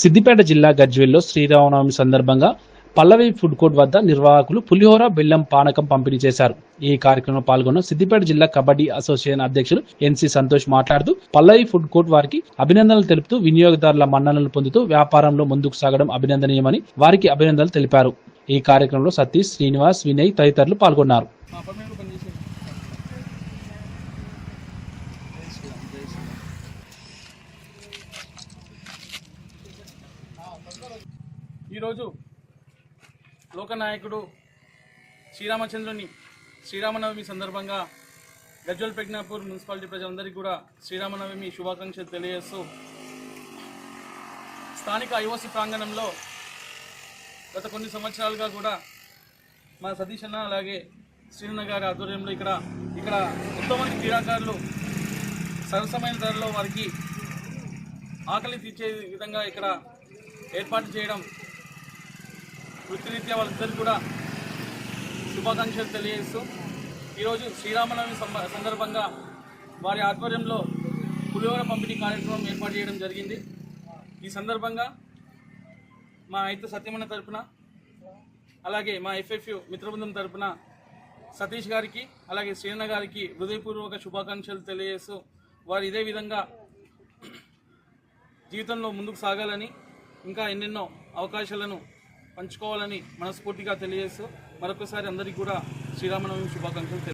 సిద్దిపేట జిల్లా గజ్వేల్లో శ్రీరామనవమి సందర్భంగా పల్లవి food court వద్ద నిర్వాహకులు పులిహోర బెల్లం పానకం పంపిణీ చేశారు. ఈ కార్యక్రమంలో పాల్గొన్న సిద్దిపేట జిల్లా కబడ్డీ అసోసియేషన్ అధ్యక్షులు ఎన్సి సంతోష్ మాట్లాడుతూ పల్లవి ఫుడ్ కోర్ట్ వారికి అభినందనలు తెలుపుతూ వినియోగదారుల మన్ననలు పొందుతూ వ్యాపారంలో ముందుకు సాగడం అభినందనీయమని వారికి అభినందనలు తెలిపారు. ఈ కార్యక్రమంలో సతీష్ శ్రీనివాస్ వినయ్ తదితరులు పాల్గొన్నారు. ఈరోజు లోకనాయకుడు శ్రీరామచంద్రుని శ్రీరామనవమి సందర్భంగా గజ్వల్ ప్రజ్ఞాపూర్ మున్సిపాలిటీ ప్రజలందరికీ కూడా శ్రీరామనవమి శుభాకాంక్షలు తెలియజేస్తూ స్థానిక ఐఓసి ప్రాంగణంలో గత కొన్ని సంవత్సరాలుగా కూడా మా సతీష్ అన్న అలాగే శ్రీనన్న గారి ఆధ్వర్యంలో ఇక్కడ ఇక్కడ ఎంతోమంది క్రీడాకారులు సరసమైన ధరలో వారికి ఆకలి తీర్చే విధంగా ఇక్కడ ఏర్పాటు చేయడం వృత్తిరీత్యా వాళ్ళిద్దరు కూడా శుభాకాంక్షలు తెలియజేస్తూ ఈరోజు శ్రీరామనవమి సందర్భంగా వారి ఆధ్వర్యంలో పులిహోర పంపిణీ కార్యక్రమం ఏర్పాటు చేయడం జరిగింది. ఈ సందర్భంగా మా అయితే సత్యమన్న తరపున అలాగే మా ఎఫ్ఎఫ్యు మిత్రబృందం తరపున సతీష్ గారికి అలాగే శ్రీనన్న గారికి హృదయపూర్వక శుభాకాంక్షలు తెలియజేస్తూ వారు ఇదే విధంగా జీవితంలో ముందుకు సాగాలని ఇంకా ఎన్నెన్నో అవకాశాలను పంచుకోవాలని మనస్ఫూర్తిగా తెలియజేస్తూ మరొకసారి అందరికీ కూడా శ్రీరామనవమి శుభాకాంక్షలు